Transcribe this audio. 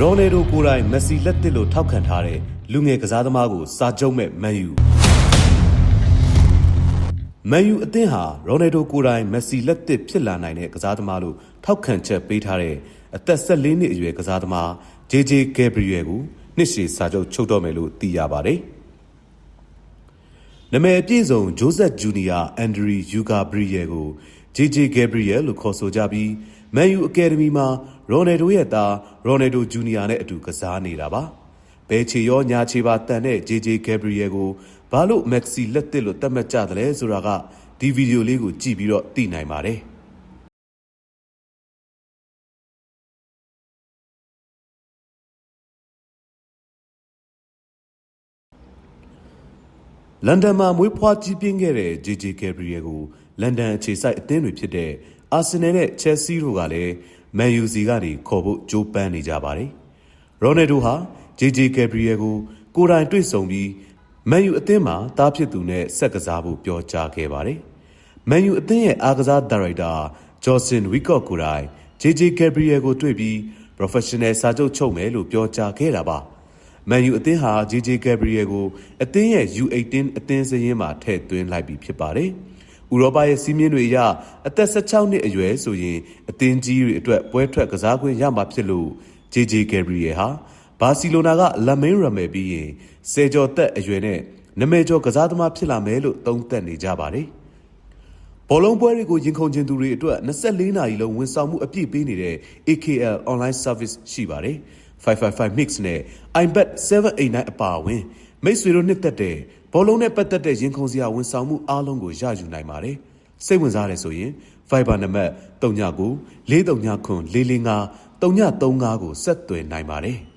ရိုနယ်ဒိုကိုယ်တိုင်မက်ဆီလက်သစ်လို့ထောက်ခံထားတဲ့လူငယ်ကစားသမားကိုစာချုပ်မဲ့မန်ယူမန်ယူအသင်းဟာရိုနယ်ဒိုကိုယ်တိုင်မက်ဆီလက်သစ်ဖြစ်လာနိုင်တဲ့ကစားသမားလို့ထောက်ခံချက်ပေးထားတဲ့အသက်14နှစ်အရွယ်ကစားသမား JJ Gabriel ကိုနှစ်ရှည်စာချုပ်ချုပ်တော့မယ်လို့သိရပါတယ်။နာမည်အပြည့်စုံဂျိုးဆက်ဂျူနီယာအန်ဒရီယူဂါဘရီယယ်ကို JJ Gabriel လို့ခေါ်ဆိုကြပြီးမန်ယူအကယ်ဒမီမှာ ရိုနယ်ဒိုရဲ့သားရိုနယ်ဒိုဂျူနီယာနဲ့အတူကစားနေတာပါ။ဘယ်ချေရောညာချေပါတန်တဲ့ JJ Gabriel ကိုဘာလို့မက်ဆီလက်သစ်လို့သတ်မှတ်ကြတယ်လဲဆိုတာကဒီဗီဒီယိုလေးကိုကြည့်ပြီးတော့သိနိုင်ပါတယ်။လန်ဒန်မှာမွေးဖွားကြီးပြင်းခဲ့တဲ့ JJ Gabriel ကိုလန်ဒန်အခြေစိုက်အသင်းတွေဖြစ်တဲ့အာဆင်နယ်နဲ့ချက်ဆီတို့ကလည်း မန်ယူစီကနေခေါ်ဖို့ကြိုးပမ်းနေကြပါတယ်။ရိုနယ်ဒိုဟာ JJ Gabriel ကိုကိုယ်တိုင်တွေ့ဆုံပြီးမန်ယူအသင်းမှာတားဖြစ်သူနဲ့ဆက်ကစားဖို့ပြောကြားခဲ့ပါတယ်။မန်ယူအသင်းရဲ့အားကစားဒါရိုက်တာဂျော်ဆင်ဝီကော့ကိုယ်တိုင် JJ Gabriel ကိုတွေ့ပြီး professional စာချုပ်ချုပ်မယ်လို့ပြောကြားခဲ့တာပါ။မန်ယူအသင်းဟာ JJ Gabriel ကိုအသင်းရဲ့ U18 အသင်းစရင်းမှာထည့်သွင်းလိုက်ပြီဖြစ်ပါတယ်။ ဥရောပရဲ့စီးမြင်တွေအရအသက်16နှစ်အရွယ်ဆိုရင်အသင်းကြီးတွေအတွက်ပွဲထွက်ကစားခွင့်ရမှာဖြစ်လို့ JJ Gabriel ဟာဘာစီလိုနာကလမင်းရမယ်ပြီးရင်ဆယ်ကျော်သက်အရွယ်နဲ့နမယ်ကျော်ကစားသမားဖြစ်လာမယ်လို့သုံးသပ်နေကြပါတယ်။ဘောလုံးပွဲတွေကိုရင်ခုန်ခြင်းသူတွေအတွက်24နာရီလုံးဝန်ဆောင်မှုအပြည့်ပေးနေတဲ့ AKL online service ရှိပါတယ်။555 mix နဲ့ iBet 789အပါအဝင် မိတ်ဆွေတို့နှစ်သက်တဲ့ဘောလုံးနဲ့ပတ်သက်တဲ့ရင်ခုန်စရာဝန်ဆောင်မှုအားလုံးကိုရယူနိုင်ပါတယ်။စိတ်ဝင်စားတယ်ဆိုရင် Viber နံပါတ်39 439 445 335ကိုဆက်သွယ်နိုင်ပါတယ်။